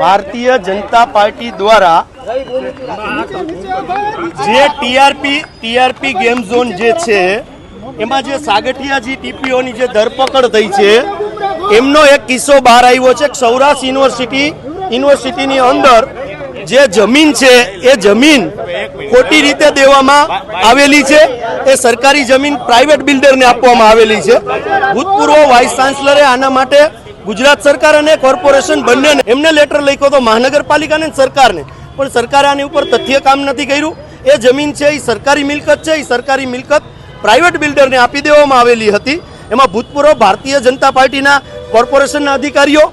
Bharatiya Janata party દ્વારા જે TRP TRP game zone જે છે, એમાં જે સાગઠિયાજી ટીપીઓની જે ધરપકડ થઈ છે, એમનો એક કિસ્સો બહાર આવ્યો છે સૌરાષ્ટ્ર યુનિવર્સિટી, યુનિવર્સિટીની અંદર જે જમીન છે, એ જમીન ખોટી રીતે દેવામાં આવેલી છે, એ સરકારી જમીન પ્રાઇવેટ બિલ્ડરને આપવામાં આવેલી છે. ભૂતપૂર્વ વાઇસ ચાન્સલરે આના માટે ગુજરાત સરકાર અને કોર્પોરેશન બંનેને એમને લેટર લખ્યો હતો મહાનગરપાલિકાને સરકારને. પણ સરકારે આની ઉપર તથ્ય કામ નથી કર્યું. એ જમીન છે, એ સરકારી મિલકત છે, એ સરકારી મિલકત પ્રાઇવેટ બિલ્ડરને આપી દેવામાં આવેલી હતી. એમાં ભૂતપૂર્વ ભારતીય જનતા પાર્ટીના કોર્પોરેશનના અધિકારીઓ,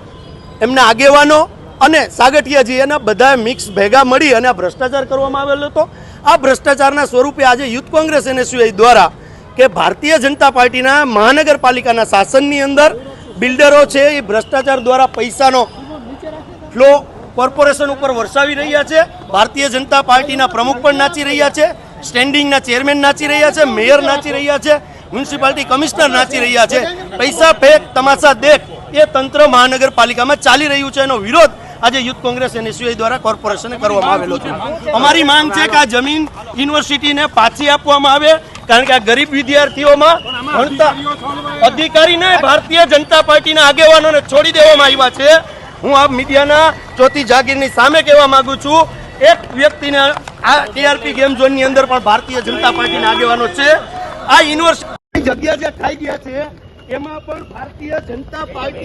એમના આગેવાનો અને સાગઠિયાજી એના બધા મિક્સ ભેગા મળી અને આ ભ્રષ્ટાચાર કરવામાં આવેલો હતો. આ ભ્રષ્ટાચારના સ્વરૂપે આજે યુથ કોંગ્રેસ એનએસયુઆઈ દ્વારા કે ભારતીય જનતા પાર્ટીના મહાનગરપાલિકાના શાસનની અંદર બિલ્ડરો છે, એ ભ્રષ્ટાચાર દ્વારા પૈસાનો ફ્લો કોર્પોરેશન ઉપર વરસાવી રહ્યા છે. ભારતીય જનતા પાર્ટીના પ્રમુખ પણ નાચી રહ્યા છે સ્ટેન્ડિંગના ચેરમેન નાચી રહ્યા છે મેયર નાચી રહ્યા છે મ્યુનિસિપાલિટી કમિશનર નાચી રહ્યા છે. પૈસા ફેક તમાશા દેખ, એ તંત્ર મહાનગરપાલિકામાં ચાલી રહ્યું છે. એનો વિરોધ આજે યુથ કોંગ્રેસ એનએસયુઆઈ દ્વારા કોર્પોરેશને કરવામાં આવેલો છે. અમારી માંગ છે કે આ જમીન યુનિવર્સિટીને પાછી આપવામાં આવે કારણ કે આ ગરીબ વિદ્યાર્થીઓમાં ભણતા અધિકારીને ભારતીય જનતા પાર્ટીના આગેવાનોને છોડી દેવામાં આવ્યા છે. હું આ મીડિયાના ચોથી જાગીરની સામે કહેવા માંગુ છું એક વ્યક્તિને આ ટીઆરપી ગેમ ઝોનની અંદર પણ ભારતીય જનતા પાર્ટીના આગેવાનો છે. આ યુનિવર્સિટી જગ્યા જે ખાઈ ગયા છે એમાં પણ ભારતીય જનતા પાર્ટી